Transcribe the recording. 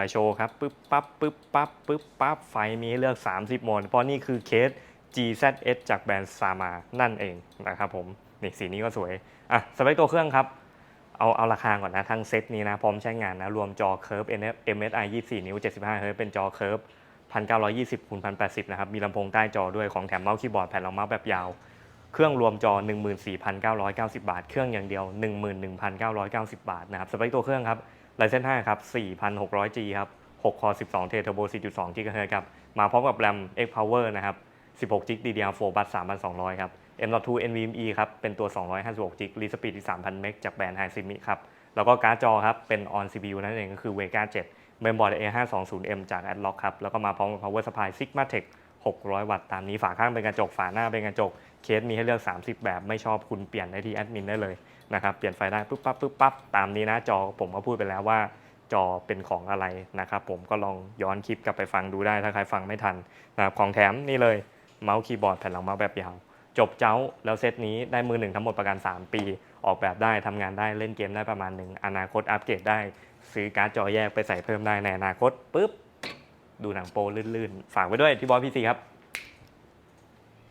ไฟโชว์ครับปึ๊บปั๊บปึ๊บปั๊บปึ๊บปั๊บไฟมีให้เลือก 30 โหมด เพราะนี่คือเคส GZS จากแบรนด์ซามานั่นเองนะครับผมนี่สีนี้ก็สวย อะสเปคตัวเครื่องครับ เอาเอาราคาก่อนนะ ทั้งเซตนี้นะ พร้อมใช้งานนะ รวมจอเคิร์ฟ MSI 24 นิ้ว 75เฮิร์ตเป็นจอเคิร์ฟ1920คูณ1080 นะครับ มีลำโพงใต้จอด้วยของแถมเมาส์คีย์บอร์ดแผ่นรองเมาส์แบบยาว เครื่องรวมจอ 14,990 บาท เครื่องอย่างเดียว 11,990 บาทนะครับสเปคตัวเครื่องครับ Ryzen 5ครับ 4,600G ครับ6 Core 12 t Turbo 4.2 GHz ครับ มาพร้อมกับ RAM X Power นะครับ16 g DDR4 บัส3,200 ครับ M.2 NVMe ครับเป็นตัว 256 g รีสปีดที่ 3,000 เมกจากแบรนด์ Hisense ครับ แล้วก็การ์ดจอครับเป็น On CPU นั่นเองก็คือ Vega 7 Mainboard A520M จาก Adlock ครับ แล้วก็มาพร้อมกับ Power Supply Sigmatech 600 วัตต์ตามนี้ฝาข้างเป็นกระจกฝาหน้าเป็นกระจกเคสมีให้เลือก 30 แบบไม่ชอบคุณเปลี่ยนได้ที่แอดมินได้เลยนะครับเปลี่ยนไฟได้ปุ๊บปั๊บปุ๊บปั๊บตามนี้นะจอผมก็พูดไปแล้วว่าจอเป็นของอะไรนะครับผมก็ลองย้อนคลิปกลับไปฟังดูได้ถ้าใครฟังไม่ทันนะครับของแถมนี่เลยเมาส์คีย์บอร์ดแผ่นรองเมาส์แบบยาวจบเจ้าแล้วเซตนี้ได้มือหนึ่งทั้งหมดประกัน 3 ปี ออกแบบได้ทำงานได้เล่นเกมได้ประมาณหนึ่งอนาคตอัปเกรดได้ ซื้อการ์ดจอแยกไปใส่เพิ่มได้ในอนาคตปุ๊บ ดูหนังโปลื่นๆ ฝากไว้ด้วยที่บอสพีซีครับ